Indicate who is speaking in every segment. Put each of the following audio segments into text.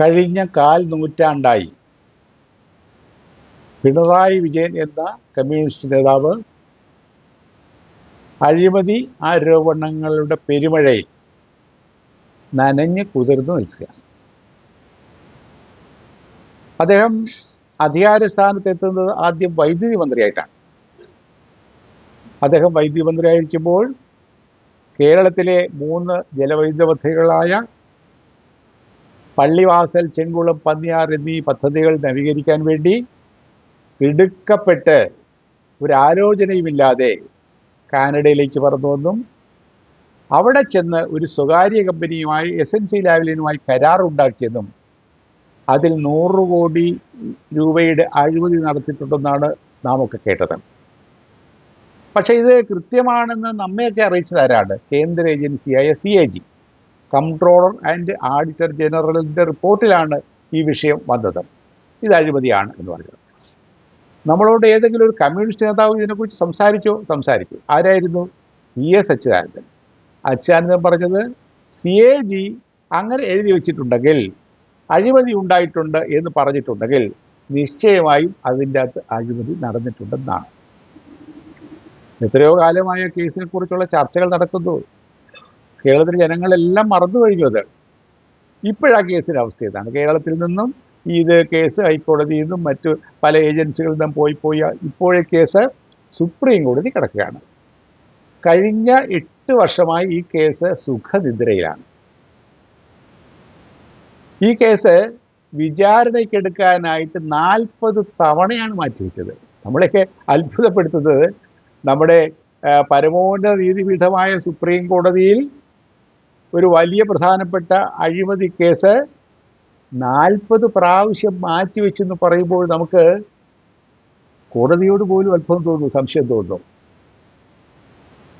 Speaker 1: കഴിഞ്ഞ കാൽ നൂറ്റാണ്ടായി. പിണറായി വിജയൻ എന്ന കമ്മ്യൂണിസ്റ്റ് നേതാവ് അഴിമതി ആരോപണങ്ങളുടെ പെരുമഴയിൽ നനഞ്ഞ് കുതിർന്നു നിൽക്കുക. അദ്ദേഹം അധികാര സ്ഥാനത്തെത്തുന്നത് ആദ്യം വൈദ്യുതി മന്ത്രിയായിട്ടാണ്. അദ്ദേഹം വൈദ്യുതി മന്ത്രിയായിരിക്കുമ്പോൾ കേരളത്തിലെ മൂന്ന് ജലവൈദ്യുത പദ്ധതികളായ പള്ളിവാസൽ ചെങ്കുളം പന്നിയാർ എന്നീ പദ്ധതികൾ നവീകരിക്കാൻ വേണ്ടി തിടുക്കപ്പെട്ട് ഒരാലോചനയുമില്ലാതെ കാനഡയിലേക്ക് പറന്നു വന്നും. അവിടെ ചെന്ന് ഒരു സ്വകാര്യ കമ്പനിയുമായി എസ് എൻ സി ലാവലിനുമായി കരാറുണ്ടാക്കിയതും അതിൽ നൂറ് കോടി രൂപയുടെ അഴിമതി നടത്തിയിട്ടുണ്ടെന്നാണ് നാം ഒക്കെ കേട്ടത്. പക്ഷേ ഇത് കൃത്യമാണെന്ന് നമ്മയൊക്കെ അറിയിച്ചത് ആരാണ്? കേന്ദ്ര ഏജൻസിയായ C A G comptroller and auditor ജനറലിന്റെ റിപ്പോർട്ടിലാണ് ഈ വിഷയം വന്നത്. ഇത് അഴിമതിയാണ് എന്ന് പറഞ്ഞത് നമ്മളോട് ഏതെങ്കിലും ഒരു കമ്മ്യൂണിസ്റ്റ് നേതാവ് ഇതിനെക്കുറിച്ച് സംസാരിച്ചോ? സംസാരിച്ചു ആരായിരുന്നു? E S Achuthanandan. അച്യുതാനന്ദൻ പറഞ്ഞത് സി എ ജി അങ്ങനെ എഴുതി വെച്ചിട്ടുണ്ടെങ്കിൽ അഴിമതി ഉണ്ടായിട്ടുണ്ട് എന്ന് പറഞ്ഞിട്ടുണ്ടെങ്കിൽ നിശ്ചയമായും അതിന്റെ അകത്ത് അഴിമതി നടന്നിട്ടുണ്ടെന്നാണ്. എത്രയോ കാലമായ കേസിനെ കുറിച്ചുള്ള ചർച്ചകൾ നടക്കുന്നു. കേരളത്തിലെ ജനങ്ങളെല്ലാം മറന്നു കഴിഞ്ഞു അത്. ഇപ്പോഴാ കേസിന്റെ അവസ്ഥ ഇതാണ്. കേരളത്തിൽ നിന്നും ഇത് കേസ് ഹൈക്കോടതിയിൽ നിന്നും മറ്റ് പല ഏജൻസികളിൽ നിന്നും പോയി പോയി ഇപ്പോഴേ കേസ് സുപ്രീം കോടതി കിടക്കുകയാണ്. കഴിഞ്ഞ എട്ട് വർഷമായി ഈ കേസ് സുഖനിദ്രയിലാണ്. ഈ കേസ് വിചാരണയ്ക്കെടുക്കാനായിട്ട് നാൽപ്പത് തവണയാണ് മാറ്റിവെച്ചത്. നമ്മളെയൊക്കെ അത്ഭുതപ്പെടുത്തുന്നത് നമ്മുടെ പരമോന്നത നീതിപീഠമായ സുപ്രീം കോടതിയിൽ ഒരു വലിയ പ്രധാനപ്പെട്ട അഴിമതി കേസ് നാൽപ്പത് പ്രാവശ്യം മാറ്റിവെച്ചെന്ന് പറയുമ്പോൾ നമുക്ക് കോടതിയോട് പോലും അത്ഭുതം തോന്നുന്നു സംശയം തോന്നുന്നു.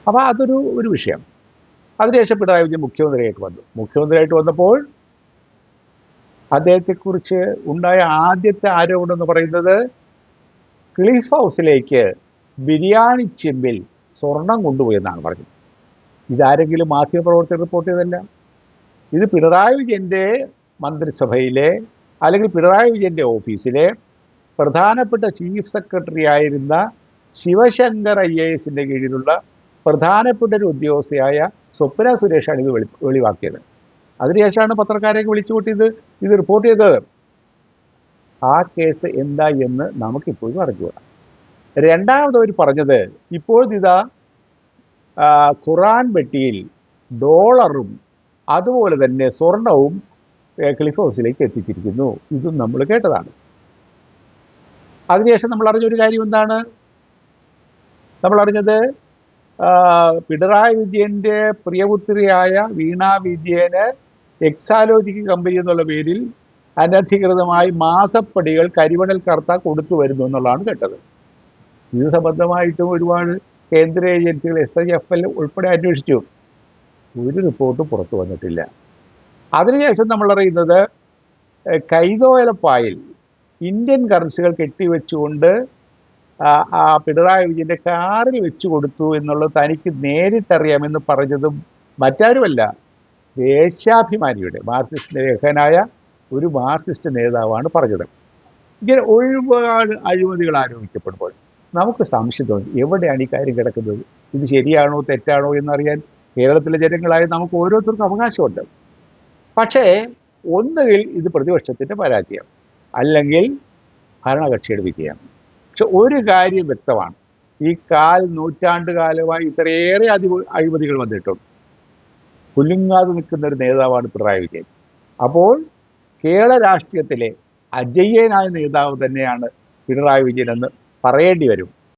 Speaker 1: അപ്പോൾ അതൊരു ഒരു വിഷയം. അതിനുശേഷം പിണറായി വിജയൻ മുഖ്യമന്ത്രിയായിട്ട് വന്നു. മുഖ്യമന്ത്രിയായിട്ട് വന്നപ്പോൾ അദ്ദേഹത്തെക്കുറിച്ച് ഉണ്ടായ ആദ്യത്തെ ആരോപണം എന്ന് പറയുന്നത് ക്ലിഫ് ഹൗസിലേക്ക് ബിരിയാണി ചെമ്പിൽ സ്വർണം കൊണ്ടുപോയെന്നാണ് പറഞ്ഞത്. ഇതാരെങ്കിലും മാധ്യമപ്രവർത്തകർ റിപ്പോർട്ട് ചെയ്തല്ല ഇത് പിണറായി വിജയന്റെ മന്ത്രിസഭയിലെ അല്ലെങ്കിൽ പിണറായി വിജയന്റെ ഓഫീസിലെ പ്രധാനപ്പെട്ട ചീഫ് സെക്രട്ടറി ആയിരുന്ന ശിവശങ്കർ ഐ എ എസിന്റെ കീഴിലുള്ള പ്രധാനപ്പെട്ട ഒരു ഉദ്യോഗസ്ഥയായ സ്വപ്ന സുരേഷാണ് ഇത് വെളി വെളിവാക്കിയത്. അതിനുശേഷമാണ് പത്രക്കാരെയൊക്കെ വിളിച്ചു കൂട്ടിയത് ഇത് റിപ്പോർട്ട് ചെയ്തത്. ആ കേസ് എന്താ എന്ന് നമുക്കിപ്പോഴും അറിഞ്ഞുകൂടാം. രണ്ടാമത് അവർ പറഞ്ഞത് ഇതാ ഖുറാൻ പെട്ടിയിൽ ഡോളറും അതുപോലെ തന്നെ സ്വർണവും ക്ലിഫ് ഹൗസിലേക്ക് എത്തിച്ചിരിക്കുന്നു. ഇതും നമ്മൾ കേട്ടതാണ്. അതിനുശേഷം നമ്മൾ അറിഞ്ഞൊരു കാര്യം എന്താണ്? നമ്മൾ അറിഞ്ഞത് പിണറായി വിജയന്റെ പ്രിയപുത്രിയായ വീണ വിജയന് എക്സാലോജിക് കമ്പനി എന്നുള്ള പേരിൽ അനധികൃതമായി മാസപ്പടികൾ കരിവണൽ കർത്ത കൊടുത്തു വരുന്നു എന്നുള്ളതാണ് കേട്ടത്. ഇത് സംബന്ധമായിട്ടും ഒരുപാട് കേന്ദ്ര ഏജൻസികൾ എസ് ഐ എഫ് എൽ ഉൾപ്പെടെ അന്വേഷിച്ചു. ഒരു റിപ്പോർട്ട് പുറത്തു വന്നിട്ടില്ല. അതിനുശേഷം നമ്മൾ അറിയുന്നത് കൈതോയലപ്പായിൽ ഇന്ത്യൻ കറൻസികൾ കെട്ടിവെച്ചുകൊണ്ട് ആ പിണറായി വിജയന്റെ കാറിൽ വെച്ചു കൊടുത്തു എന്നുള്ളത് തനിക്ക് നേരിട്ടറിയാമെന്ന് പറഞ്ഞതും മറ്റാരുമല്ല ദേശാഭിമാനിയുടെ മാർക്സിസ്റ്റ് ലേഖനായ ഒരു മാർക്സിസ്റ്റ് നേതാവാണ് പറഞ്ഞത്. ഇങ്ങനെ ഒരുപാട് അഴിമതികൾ ആരോപിക്കപ്പെടുമ്പോൾ നമുക്ക് സംശയം തോന്നി എവിടെയാണ് ഈ കാര്യം കിടക്കുന്നത്? ഇത് ശരിയാണോ തെറ്റാണോ എന്നറിയാൻ കേരളത്തിലെ ജനങ്ങളായ നമുക്ക് ഓരോരുത്തർക്കും അവകാശമുണ്ട്. പക്ഷേ ഒന്നുകിൽ ഇത് പ്രതിപക്ഷത്തിന്റെ പരാജയം അല്ലെങ്കിൽ ഭരണകക്ഷിയുടെ വിജയം. പക്ഷെ ഒരു കാര്യം വ്യക്തമാണ്. ഈ കാൽ നൂറ്റാണ്ട് കാലമായി ഇത്രയേറെ അതി അഴിമതികൾ വന്നിട്ടുണ്ട് കുലുങ്ങാതെ നിൽക്കുന്ന ഒരു നേതാവാണ് പിണറായി വിജയൻ. അപ്പോൾ കേരള രാഷ്ട്രീയത്തിലെ അജയ്യനായ നേതാവ് തന്നെയാണ് പിണറായി വിജയൻ എന്ന് പറയേണ്ടി വരും.